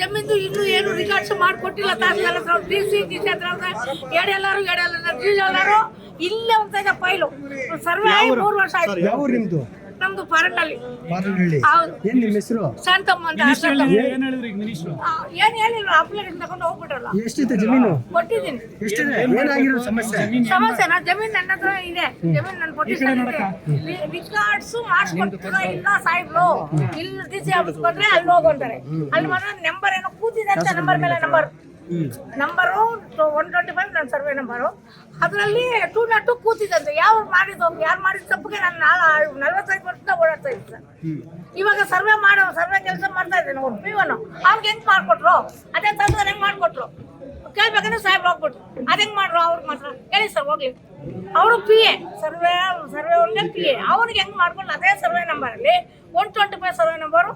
ಜಮೀನು ಇನ್ನೂ ಏನು ರಿಕಾರ್ಡ್ಸ್ ಮಾಡಿಕೊಟ್ಟಿಲ್ಲ. ತಹಸೀಲ್ದಾರ್ ಹತ್ರ ಡಿ ಸಿ ಡಿ ಸಿ ಹತ್ರ ಎಡೆಲ್ಲಾರು ಎಡೆಲ್ಲ ಎಲ್ಲರೂ ಇಲ್ಲೇ ಒಂದು ಇದೆ ಫೈಲು. ಸರ್ವೆ ಆಗಿ ಮೂರು ವರ್ಷ ಆಯ್ತು. ನಿಮ್ದು ಫಾರೆಂಟಲ್ಲಿ ಮಾರನಹಳ್ಳಿ ಹೌದು. ಏನ್ ನಿಮ್ಮ ಹೆಸರು? ಶಾಂತಮ್ಮ ಅಂತ. ಏನ್ ಹೇಳಿದ್ರು ಈಗ ಮಿನಿಸ್ಟ್ರು ಆ, ಏನ್ ಹೇಳಿಲ್ಲ ಅಪ್ಲಿಕೇಶನ್ ತಗೊಂಡು ಹೋಗ್ಬಿಟ್ರಲ್ಲ ಎಷ್ಟಿದೆ ಜಮೀನು? ಕೊಟ್ಟಿದ್ದೀನಿ. ಎಷ್ಟಿದೆ? ಏನಾಗಿರೋ ಸಮಸ್ಯೆ? ಸಮಸ್ಯೆ ನಾ ಜಮೀನ್ ನನ್ನ ಹತ್ರ ಇದೆ. ಜಮೀನ್ ನನ್ನ ಕೊಟ್ಟಿದ್ದೀನಿ ರಿಕಾರ್ಡ್ಸ್ ಮಾಡಿಸ್ಕೊಟ್ಟಿಲ್ಲ ಇಲ್ಲ ಸಾಹೇಬ್ರು. ಇಲ್ಲಿ ಡಿ ಸಿ ಆಫೀಸ್ ಬಂದ್ರೆ ಅಲ್ಲಿ ಹೋಗಂತಾರೆ ಅಲ್ಲಿ ಮಾತ್ರ ನಂಬರ್ ಏನೋ ಕೂತಿದೆ ಅಂತ ನಂಬರ್ ಮೇಲೆ number. Number one twenty five ನನ್ನ ಸರ್ವೆ ನಂಬರು ಅದರಲ್ಲಿ ಟೂ ನಾಟ್ ಟು ಕೂತಿದ್ದಂತೆ. ಯಾವ ಮಾಡಿದ್ದು? ಯಾರು ಮಾಡಿದ ತಪ್ಪಿಗೆ ನಾನು ನಾಳೆ ನಲ್ವತ್ತೈದು ವರ್ಷದಿಂದ ಓಡಾಡ್ತಾ ಇದ್ದೆ ಸರ್. ಇವಾಗ ಸರ್ವೆ ಮಾಡೋ ಸರ್ವೆ ಕೆಲಸ ಮಾಡ್ತಾ ಇದ್ದೇನೆ. ಅವ್ರು ಪಿವನು ಅವ್ರಿಗೆ ಹೆಂಗ್ ಮಾಡ್ಕೊಟ್ರು? ಅದೇ ತಂದ್ರೆ ಹೆಂಗೆ ಮಾಡ್ಕೊಟ್ರು? ಕೇಳ್ಬೇಕಂದ್ರೆ ಸಾಹೇಬ್ ಹೋಗ್ಬಿಟ್ರು. ಅದು ಹೆಂಗೆ ಮಾಡ್ರು? ಅವ್ರಿಗೆ ಮಾತ್ರ. ಹೇಳಿ ಸರ್ ಹೋಗ್ಲಿ. ಅವರು ಪಿ ಎ. ಸರ್ವೆ ಸರ್ವೆ ಅವ್ರಿಗೆ ಪಿ ಎ. ಅವ್ರಿಗೆ ಹೆಂಗೆ ಮಾಡ್ಕೊಂಡು ಅದೇ survey ನಂಬರಲ್ಲಿ one twenty five survey number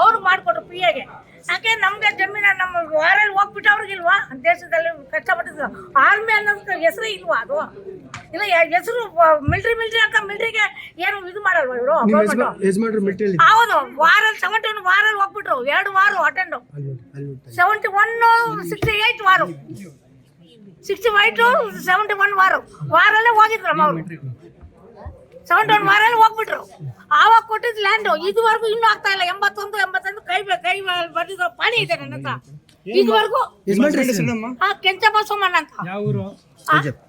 ಅವ್ರು ಮಾಡಿಕೊಟ್ರು ಪಿ ಎಗೆ ಯಾಕೆ? ನಮಗೆ ಜಮೀನ ನಮ್ಮ ವಾರಲ್ಲಿ ಹೋಗ್ಬಿಟ್ಟು ಅವ್ರಿಗಿಲ್ವಾ ದೇಶದಲ್ಲಿ ಕಷ್ಟಪಟ್ಟಿದ್ರು ಆರ್ಮಿ ಅನ್ನೋದಕ್ಕೆ ಹೆಸರು ಇಲ್ವಾ ಅದು? ಇಲ್ಲ ಹೆಸರು ಮಿಲ್ಟ್ರಿ ಮಿಲ್ಟ್ರಿ ಅಂತ ಮಿಲ್ಟ್ರಿಗೆ ಏನು ಇದು ಮಾಡಲ್ವಾ ಇವರು? ಹೌದು ವಾರಲ್ಲಿ ಸೆವೆಂಟಿ ಒನ್ ವಾರಲ್ಲಿ ಹೋಗ್ಬಿಟ್ರು. ಎರಡು ವಾರು attend. Seventy one sixty eight ವಾರು. Sixty white seventy one ವಾರು. ವಾರಲ್ಲೇ ಹೋಗಿದ್ರಮ್ಮ ಅವರು. ಸೆವೆಂಟಿ ಒನ್ ವಾರಲ್ಲಿ ಹೋಗ್ಬಿಟ್ರು. ಆವಾಗ ಕೊಟ್ಟಿದ್ದು ಲ್ಯಾಂಡು ಇದುವರೆಗೂ ಇನ್ನೂ ಆಗ್ತಾ ಇಲ್ಲ. ಎಂಬತ್ತೊಂದು ಎಂಬತ್ತೊಂದು ಕೈ ಬೆ- ಕೈ ಬಂದಿದ್ದು ಪಾಣಿ ಇದೆ ನನ್ನ ಹತ್ರ. ಇದುವರೆಗೂ ಆ ಕೆಂಚಪ್ಪ ಸೋಮಣ್ಣ ಅಂತ. ಯಾವ ಊರು?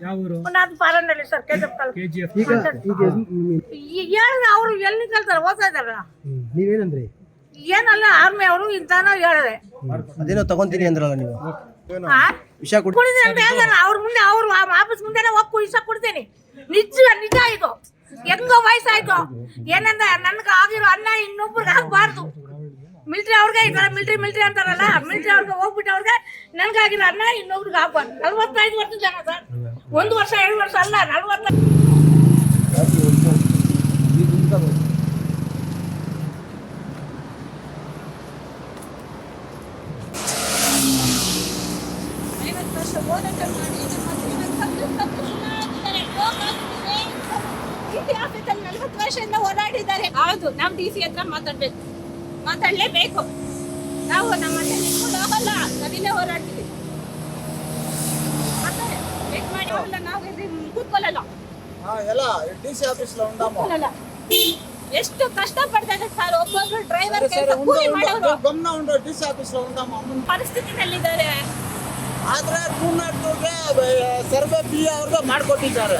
ಯಾವ ಊರು? ನಾನು ಪಾರನಲ್ಲಿ ಸರ್ ಹೇಳಿದ್ರೆ ಅವರು ಎಲ್ಲಿ ಕೇಳ್ತಾರೆ? ಓದ್ತಾ ಇದಾರಲ್ಲ ನೀವೇನಂದ್ರಿ? ಏನಲ್ಲ ಆರ್ಮಿ ಅವರು ಇಂತಾನ ಹೇಳಿದೆ. ಅದೇನೋ ತಗೊಂತೀನಿ ಅಂದ್ರಲ್ಲ ನೀವು? ವಿಷ ಕೊಡಿ ಕುಡಿದ್ರೆ ಅವ್ರ ಮುಂದೆ ಅವ್ರು ಆಫೀಸ್ ಮುಂದೆನೆ ಹೋಗಿ ವಿಷ ಕೊಡ್ತೀನಿ. ನಿಜ ನಿಜ ಇದು. ಹೆಂಗೋ ವಯಸ್ಸಾಯ್ತು. ಏನಂದ ನನ್ಗ ಆಗಿರೋ ಅನ್ನ ಇನ್ನೊಬ್ರಿಗೆ ಆಗ್ಬಾರ್ದು. ಮಿಲ್ಟ್ರಿ ಅವ್ರಿಗೆ ಈ ಮಿಲ್ಟ್ರಿ ಮಿಲ್ಟ್ರಿ ಅಂತಾರಲ್ಲ ಮಿಲ್ಟ್ರಿ ಅವ್ರಿಗೆ ಹೋಗ್ಬಿಟ್ಟು ಅವ್ರಿಗೆ ನನ್ಗಾಗಿರೋ ಅನ್ನ ಇನ್ನೊಬ್ರಿಗೆ ಆಗ್ಬಾರ್ದು. ನಲ್ವತ್ತೈದು ವರ್ಷ ಜನ ಸರ್. ಒಂದು ವರ್ಷ, ಎರಡು ವರ್ಷ ಅಲ್ಲ ನಲ್ವತ್ತೈದು ಐವತ್ತು ವರ್ಷ ಹೋರಾಟ ಮಾಡಿ ನಮ್ಮ ಆರ್ಪಿ ಆಫೀಸಲ್ಲಿ ವರ್ಷದಿಂದ ಓಡಾಡಿದ್ದಾರೆ ಹೌದು ನಾವು ಡಿ ಸಿ ಹತ್ರ ಮಾತಾಡ್ಬೇಕು. ಮಾತಾಡ್ಲೇಬೇಕು. ನಾವು ನಮ್ಮ ಮನೆ ಹೋಗಲ್ಲ ನದಿನೇ ಹೋರಾಡ್ತೀವಿ. ಮಾಡಿ ನಾವು ಇಲ್ಲಿ ಕೂತ್ಕೊಳ್ಳಲ್ಲ. ಎಷ್ಟು ಕಷ್ಟ ಪಡ್ತಾರೆ ಸರ್ ಒಬ್ಬೊಬ್ರು ಡ್ರೈವರ್ ಕೆಲಸ ಪರಿಸ್ಥಿತಿನಲ್ಲಿದ್ದಾರೆ. ಆದ್ರೆ ಮಾಡ್ಕೊಟ್ಟಿದ್ದಾರೆ.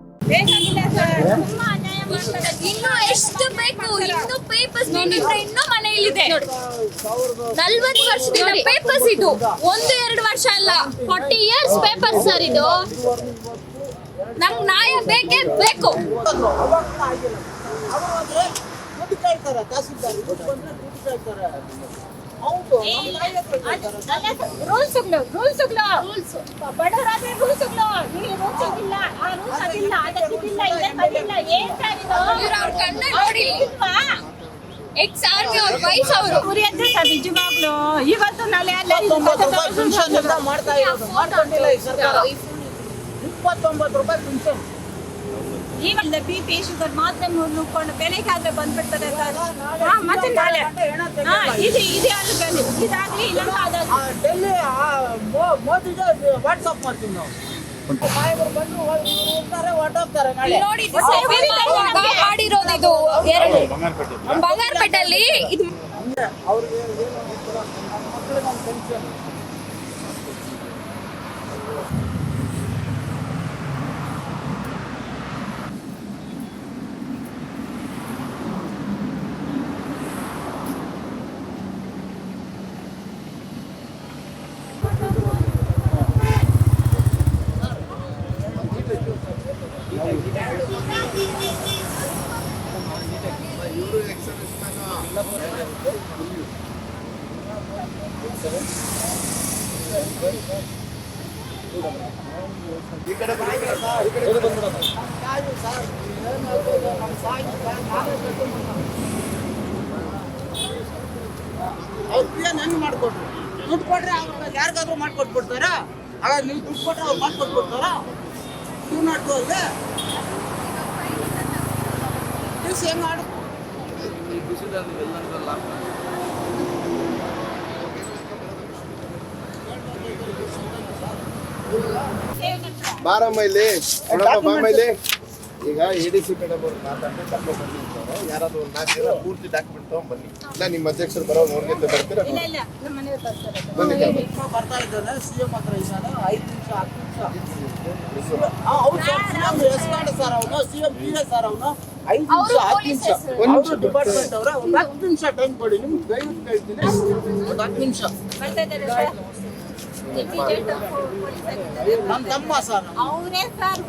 ಬೇಕಾಗಿಲ್ಲ ಸರ್. ತುಂಬಾ ಅನ್ಯಾಯ ಮಾಡ್ತಾರೆ. ಇನ್ನು ಎಷ್ಟು ಬೇಕು ಇನ್ನು ಪೇಪರ್ಸ್ ಬೇಕಿದ್ರೆ ಇನ್ನೂ ಮನೆಯಲ್ಲಿದೆ. ನಲ್ವತ್ತು ವರ್ಷದಿಂದ ಪೇಪರ್ಸ್ ಇದು. ಒಂದು ಎರಡು ವರ್ಷ ಅಲ್ಲ ಫಾರ್ಟಿ ಇಯರ್ಸ್ ಪೇಪರ್ಸ್ ಸರ್ ಇದು. ನಮ್ ನ್ಯಾಯ ಬೇಕೇ ಬೇಕು. ತಹಸೀಲ್ದಾರ್ ರೂಲ್ಸ್ಗಳು ರೂಲ್ಸ್ಗಳು ರೂಲ್ಸ್ ಬಡವರಾದ್ರೆ ಇಲ್ಲಿ ರೂಲ್ಸ್ ಆ ರೂಲ್ಸ್ ಅದಿಲ್ಲ ಅದಕ್ಕಿದಿಲ್ಲ ಇದಕ್ಕಿದಿಲ್ಲ ಏನ್ ಅವ್ರ ಕಣ್ಣ ನೋಡಿ. ಎಕ್ಸ್ ಆರ್ಮಿ ಅವ್ರ ವೈಫ್ ಅವರು. ಕುರಿಯಂತೆ ಸರ್ ನಿಜವಾಗ್ಲು. ಇವತ್ತು ನಾಳೆ ಅಲ್ಲ ಇಪ್ಪತ್ತೊಂಬತ್ತು ರೂಪಾಯಿ ಪೆನ್ಷನ್ ಮಾಡ್ತಾ ಇರೋದು. ಮಾಡ್ಕೊಂಡಿಲ್ಲ ಈ ಸರ್ಕಾರ. ಇಪ್ಪತ್ತೊಂಬತ್ತು ರೂಪಾಯಿ ಪೆನ್ಷನ್ ಈಗ ಬಿ ಪಿ ಶುಗರ್ ಮಾತ್ರೆ ನುಗ್ಕೊಂಡು ಬೆಳಗಾದ್ರೆ ಬಂದ್ಬಿಡ್ತಾರೆ ಹಾ, ಮತ್ತೆ ನಾಳೆ. ಹಾ, ಇದು ಇದೆ ಅಲ್ಲಿ ಇದಾಗ್ಲಿ ಇಲ್ಲ ಅದಾಗ್ಲಿ ಆ ಡೆಲ್ಲಿ ಆ ಮೋ- ಮೋದಿಗೆ ವಾಟ್ಸಪ್ ಮಾಡ್ತೀವಿ ನಾವು. ನೋಡಿ ಮಾಡಿರೋದು ಇದು. ಎರಡು ಬಂಗಾರಪೇಟಲ್ಲಿ ಇದು ಅವ್ರಿಗೆ ಏನು ನಮ್ಮ ಮಕ್ಕಳಿಗೆ ಒಂದು ಪೆನ್ಷನ್ ಈ ಕಡೆ ಅವ್ರ ಪ್ರಿಯ ನಂಗೆ ಮಾಡಿಕೊಟ್ರು. ದುಡ್ಡು ಕೊಟ್ರೆ ಅವ್ರ ಯಾರಿಗಾದ್ರೂ ಮಾಡಿಕೊಟ್ಬಿಡ್ತಾರ? ಹಾಗಾಗಿ ನೀವು ದುಡ್ಡು ಕೊಟ್ರೆ ಅವ್ರು ಮಾಡಿಕೊಟ್ಬಿಡ್ತಾರ? ನೀವು ನಾಟ್ಕೋಲ್ದೆ ನೀವು ಸೇಮ್ ಆಡ ಹೆಂಗೆ ಆಡು ಬಾರಮ್ಮ ಇಲ್ಲಿ. ಬಾರಮ್ಮ ಇಲ್ಲಿ. ಈಗ ಎ ಡಿ ಸಿ ಮೇಡಮ್ ಅವ್ರು ಮಾತಾಡಿ ಕರ್ಕೊಂಡು ಬಂದಿರ್ತಾರೆ. ಯಾರಾದ್ರೂ ಒಂದು ನಾಲ್ಕು ಜನ ಪೂರ್ತಿ ಡಾಕ್ಯುಮೆಂಟ್ ತಗೊಂಡ್ ಬನ್ನಿ. ಇಲ್ಲ ನಿಮ್ಮ ಅಧ್ಯಕ್ಷರು ಬರೋ ಅವ್ರಿಗೆ ಬರ್ತೀರಾ? ಬನ್ನಿ. ಬರ್ತಾ ಇದ್ದಾರೆ ಸಿ ಎಂ ಹತ್ರ ಇದ್ದಾನೆ ಐದು ನಿಮಿಷ ಹತ್ತು ನಿಮಿಷ. ಅವ್ರು ಸರ್ ಅವನು ಸಿ ಎಂ ಸರ್ ಅವನು. ಐದು ನಿಮಿಷ ಅವ್ರು ಹತ್ತು ನಿಮಿಷ. sir. ಒಂದ್ ಡಿಪಾರ್ಟ್ಮೆಂಟ್ ಅವರ? ಒಂದು ಹತ್ತು ನಿಮಿಷ ಟೈಮ್ ಕೊಡಿ ನಿಮ್ಗೆ ದಯವಿಟ್ಟು ಕೇಳ್ತೀನಿ. ಒಂದು ಹತ್ತು ನಿಮಿಷ. ನಮ್ಮ ತಮ್ಮ ಸರ್ ಅವರೇ ಸರ್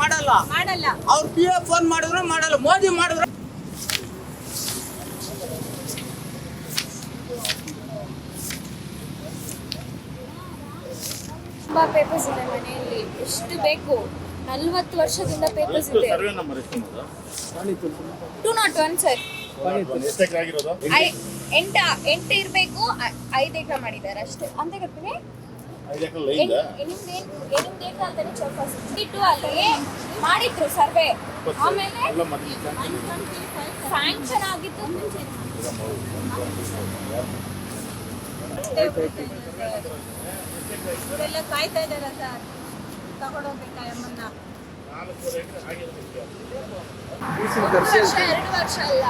ಮಾಡಲ್ಲ. ಮಾಡಲ್ಲ. ಅವ್ರು ಪಿ ಎಫ್ ಫೋನ್ ಮಾಡಿದ್ರು ಮಾಡಲ್ಲ. ಮೋದಿ ಮಾಡಿದ್ರು. ತುಂಬ ಪೇಪರ್ಸ್ ಇದೆ ಮನೆಯಲ್ಲಿ. ಎಷ್ಟು ಬೇಕು? ನಲ್ವತ್ತು ವರ್ಷದಿಂದ ಪೇಪರ್ಸ್ ಇದೆ. ಸರ್ವೆ ನಂಬರ್ ಎಷ್ಟು ಟೂ ನಾಟ್ ಒನ್ ಸರ್ ಎಷ್ಟು ಎಕರೆ ಆಗಿರೋದು? ಎಂಟ ಎಂಟು ಇರಬೇಕು ಐದು ಎಕರೆ ಮಾಡಿದ್ದಾರೆ ಅಷ್ಟೇ. ಅಂತ ಗೊತ್ತಿನಿ ಐದು ಎಕರೆ ಲೈನ್ ಅಂತಾನೆ ಇಟ್ಟು ಅಲ್ಲಿ ಮಾಡಿದ್ರು ಸರ್ವೆ ಆಮೇಲೆ ಸ್ಯಾಂಕ್ಷನ್ ಆಗಿತ್ತು. ಇವರೆಲ್ಲ ಕಾಯ್ತಾ ಇದಾರ ಸರ್ ಒಂದು ವರ್ಷ ಎರಡು ವರ್ಷ ಅಲ್ಲ.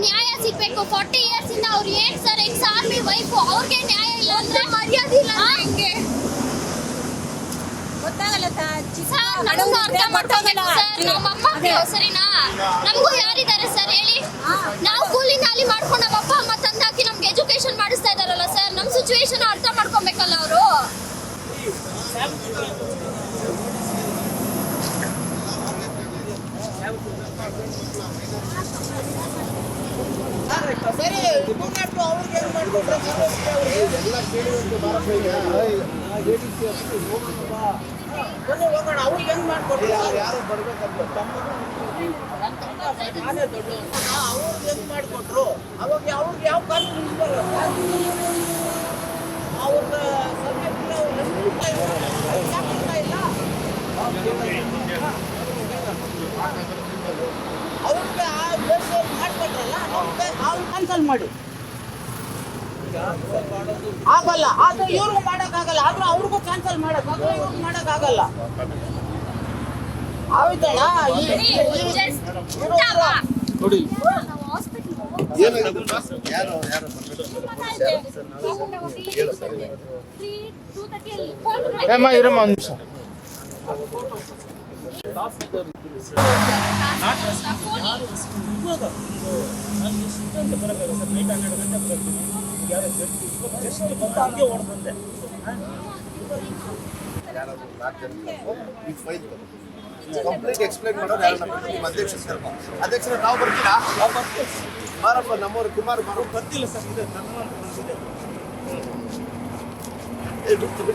ನ್ಯಾಯ ಸಿಗ್ಬೇಕು. ಫಾರ್ಟಿ ಇಯರ್ಸ್ ಇಂದ ಅವ್ರು ಏನ್ ಸರ್ ಎಕ್ಸ್ ಆರ್ಮಿ ವೈಫ್ ಅವ್ರಿಗೆ ನ್ಯಾಯ ಇಲ್ಲ ಅಂದ್ರೆ ಮರ್ಯಾದೆ ಇಲ್ಲ ಹೆಂಗೆ ಗೊತ್ತಾಗಲ್ಲ ಸರ್. ನಮಗೂ ಅರ್ಥ ಮಾಡ್ಕೋಬೇಕು ಸರ್. ನಮ್ಮ ಅಮ್ಮ ಸರಿನಾ ನಮಗೂ ಯಾರಿದ್ದಾರೆ ಸರ್ ಹೇಳಿ? ನಾವು ಕೂಲಿ ನಾಲಿ ಮಾಡ್ಕೊಂಡು ನಮ್ಮ ಅಪ್ಪ ಅಮ್ಮ ತಂದಾಕಿ ನಮ್ಗೆ ಎಜುಕೇಶನ್ ಮಾಡಿಸ್ತಾ ಇದಾರಲ್ಲ ಸರ್. ನಮ್ಮ ಸಿಚುವೇಶನ್ ಅರ್ಥ ಮಾಡ್ಕೊಬೇಕಲ್ಲ ಅವರು? ಎಲ್ಲ ಕೇಳಿದಂತೆ ಯಾರು ಬರ್ಬೇಕಂತ ನಾನೇ ದೊಡ್ಡವನು ಅವ್ರಿಗೆ ಹೆಂಗ್ ಮಾಡ್ಕೊಟ್ರು? ಅವಾಗ ಅವ್ರಿಗೆ ಯಾವ ಕಾನೂನು ಅವ್ರ ಅವ್ರಿಗೆ ಆ ಮಾಡ್ಕೊಟ್ರಲ್ಲ ಅವ್ರಿಗೆ ಅವ್ರು ಕ್ಯಾನ್ಸಲ್ ಮಾಡಿ. ಆಗಲ್ಲ. ಆದ್ರೆ ಇವ್ರಿಗೂ ಮಾಡೋಕ್ಕಾಗಲ್ಲ ಆದ್ರೆ ಅವ್ರಿಗೂ ಕ್ಯಾನ್ಸಲ್ ಮಾಡೋಕ್ಕಾಗಲ್ಲ ಇವ್ರಿಗೂ ಮಾಡೋಕ್ಕಾಗಲ್ಲ ಆಯ್ತಣ್ಣ? ಇರೋರು- ನೋಡಿ ಯಾರು ಯಾರು ಹೇಳು ಸರ್ ಹನ್ನೆರಡು ಇರಮ್ಮ ಬರ್ತೀನಿ ಯಾರೋ ಯಾರಾದ್ರೂ ನಾಲ್ಕು ಜನ ಈ ಫೈಲ್ ಕಂಪ್ಲೀಟ್ ಎಕ್ಸ್ಪ್ಲೈನ್ ಮಾಡೋರು ಯಾರು ನಿಮ್ಮ ಅಧ್ಯಕ್ಷ ಸ್ವಲ್ಪ ಅಧ್ಯಕ್ಷರ ನಾವು ಬರ್ತೀರಾ ನಾವು ಬರ್ತೀವಿ ಮಾರಪ್ಪ ನಮ್ಮವರು ಕುಮಾರ್ ಮಾರು ಬರ್ತಿಲ್ಲ ಸರ್ ಇದೆ ನನ್ನ ಬಂದಿದೆ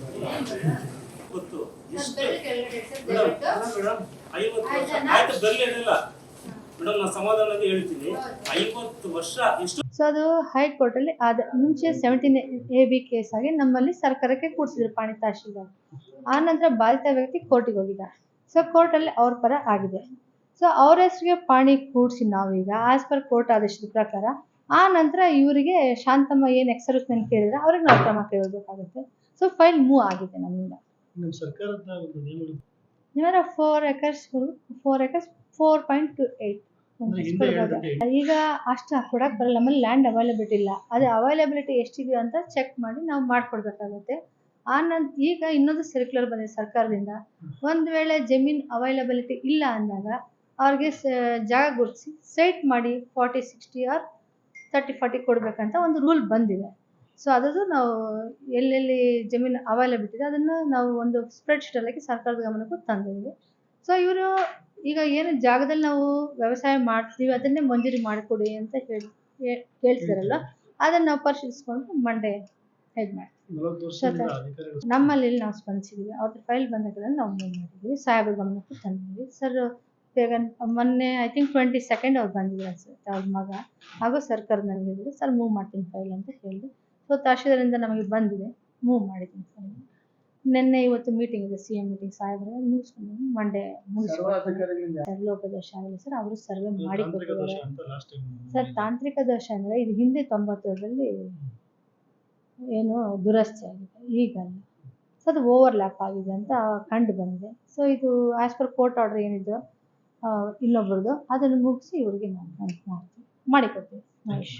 ಆಯ್ತು? ಬರ್ಲಿ ಏನಿಲ್ಲ ಮೇಡಮ್ ನಾನು ಸಮಾಧಾನವಾಗಿ ಹೇಳ್ತೀನಿ. ಐವತ್ತು ವರ್ಷ ಎಷ್ಟು? ಸೊ ಅದು ಹೈಕೋರ್ಟಲ್ಲಿ ಆದ ಮುಂಚೆ ಸೆವೆಂಟೀನ್ ಎ ಬಿ ಕೇಸ್ ಆಗಿ ನಮ್ಮಲ್ಲಿ ಸರ್ಕಾರಕ್ಕೆ ಕೂಡಿಸಿದ್ರು ಪಾಣಿ ತಹಶೀಲ್ದಾರ್. ಆ ನಂತರ ಬಾಧಿತ ವ್ಯಕ್ತಿ ಕೋರ್ಟಿಗೆ ಹೋಗಿದ್ದ. ಸೊ ಕೋರ್ಟಲ್ಲಿ ಅವ್ರ ಪರ ಆಗಿದೆ. ಸೊ ಅವ್ರ ಹೆಸರಿಗೆ ಪಾಣಿ ಕೂಡಿಸಿ ನಾವೀಗ ಆಸ್ ಪರ್ ಕೋರ್ಟ್ ಆದೇಶದ ಪ್ರಕಾರ ಆ ನಂತರ ಇವರಿಗೆ ಶಾಂತಮ್ಮ ಏನು ಎಕ್ಸರ್ಸ್ಮೆಂಟ್ ಕೇಳಿದ್ರೆ ಅವ್ರಿಗೆ ನಾವು ಕ್ರಮ ಕೇಳಬೇಕಾಗುತ್ತೆ ಸೊ ಫೈಲ್ ಮೂವ್ ಆಗಿದೆ ನಮ್ಮಿಂದ. ನಮ್ಮ ಸರ್ಕಾರದ ಒಂದು ನಿಯಮ ನಿಮ್ಮರ four acres four acres four point two eight ಅಂದ್ರೆ ಹಿಂದೆ ಹೇಳ್ಬಿಟ್ಟು ಈಗ ಅಷ್ಟು ಕೊಡಕ್ ಬರಲ್ಲ ನಮ್ಮಲ್ಲಿ ಲ್ಯಾಂಡ್ ಅವೈಲಬಿಲಿಟಿ ಇಲ್ಲ. ಅದು ಅವೈಲಬಿಲಿಟಿ ಎಷ್ಟಿದೆಯೋ ಅಂತ ಚೆಕ್ ಮಾಡಿ ನಾವು ಮಾಡ್ಕೊಡ್ಬೇಕಾಗುತ್ತೆ. ಆ ನಂತರ ಈಗ ಇನ್ನೊಂದು ಸರ್ಕ್ಯುಲರ್ ಬಂದಿದೆ ಸರ್ಕಾರದಿಂದ. ಒಂದು ವೇಳೆ ಜಮೀನ್ ಅವೈಲಬಿಲಿಟಿ ಇಲ್ಲ ಅಂದಾಗ ಅವ್ರಿಗೆ ಜಾಗ ಗುರುತಿಸಿ ಸೈಟ್ ಮಾಡಿ forty sixty or thirty forty ಕೊಡಬೇಕಂತ ಒಂದು ರೂಲ್ ಬಂದಿದೆ. ಸೊ ಅದದು ನಾವು ಎಲ್ಲೆಲ್ಲಿ ಜಮೀನು ಅವೈಲಬಿಲಿಟಿ ಇದೆ ಅದನ್ನು ನಾವು ಒಂದು ಸ್ಪ್ರೆಡ್ ಹಾಕಿ ಸರ್ಕಾರದ ಗಮನಕ್ಕೂ ತಂದಿದ್ದೀವಿ. ಸೊ ಇವರು ಈಗ ಏನು ಜಾಗದಲ್ಲಿ ನಾವು ವ್ಯವಸಾಯ ಮಾಡ್ತೀವಿ ಅದನ್ನೇ ಮಂಜೂರಿ ಮಾಡಿಕೊಡಿ ಅಂತ ಹೇಳಿ ಹೇಳ್ತಾರಲ್ಲ ಹೇಳ್ತಿದಾರಲ್ಲ ಅದನ್ನು ನಾವು ಪರಿಶೀಲಿಸ್ಕೊಂಡು ಮಂಡೇ ಇದು ಮಾಡ್ತೀವಿ. ನಮ್ಮಲ್ಲಿ ನಾವು ಸ್ಪಂದಿಸಿದ್ದೀವಿ. ಅವ್ರ ಫೈಲ್ ಬಂದಾಗೆಲ್ಲ ನಾವು ಮೂವ್ ಮಾಡಿದ್ದೀವಿ. ಸಾಹೇಬ್ರ ಗಮನಕ್ಕೂ ತಂದಿದ್ದೀವಿ. ಸರ್ ಬೇಗ ಮೊನ್ನೆ ಐ ಥಿಂಕ್ ಟ್ವೆಂಟಿ ಸೆಕೆಂಡ್ ಅವ್ರು ಬಂದಿದ್ದಾರೆ ಸರ್ ಅವ್ರ ಮಗ. ಹಾಗೂ ಸರ್ಕಾರ ನನಗೆ ಹೇಳಿದ್ರು ಸರ್ ಮೂವ್ ಮಾಡ್ತೀನಿ ಫೈಲ್ ಅಂತ ಹೇಳಿದೆ ಸೊ ತಹಶೀಲ್ದಾರಿಂದ ನಮಗೆ ಬಂದಿದೆ. ಮೂವ್ ಮಾಡಿದ್ದೀನಿ ಸರ್. ನಿನ್ನೆ ಇವತ್ತು ಮೀಟಿಂಗ್ ಇದೆ ಸಿ ಎಂ ಮೀಟಿಂಗ್ ಸಾಹೇಬ್ರ ಮುಗಿಸ್ಕೊಂಡು ಮಂಡೇ ಮುಗಿಸ್ಕೊಂಡು ಲೋಪದೋಷ ಆಗಿಲ್ಲ ಸರ್ ಅವರು ಸರ್ವೆ ಮಾಡಿ ಸರ್ ತಾಂತ್ರಿಕ ದೋಷ ಅಂದರೆ ಇದು ಹಿಂದೆ ತೊಂಬತ್ತೇಳರಲ್ಲಿ ಏನು ದುರಸ್ತಿ ಆಗಿದೆ. ಈಗಲ್ಲ. ಸೊ ಅದು ಓವರ್ ಲ್ಯಾಪ್ ಆಗಿದೆ ಅಂತ ಕಂಡು ಬಂದಿದೆ. ಸೊ ಇದು ಆ್ಯಸ್ ಪರ್ ಕೋರ್ಟ್ ಆರ್ಡರ್ ಏನಿದ್ದು ಇನ್ನೊಬ್ಬರದು ಅದನ್ನು ಮುಗಿಸಿ ಇವ್ರಿಗೆ ನಾನು ಮಾಡ್ತೀನಿ ಮಾಡಿಕೊಡ್ತೀವಿ. ಮಹೇಶ್.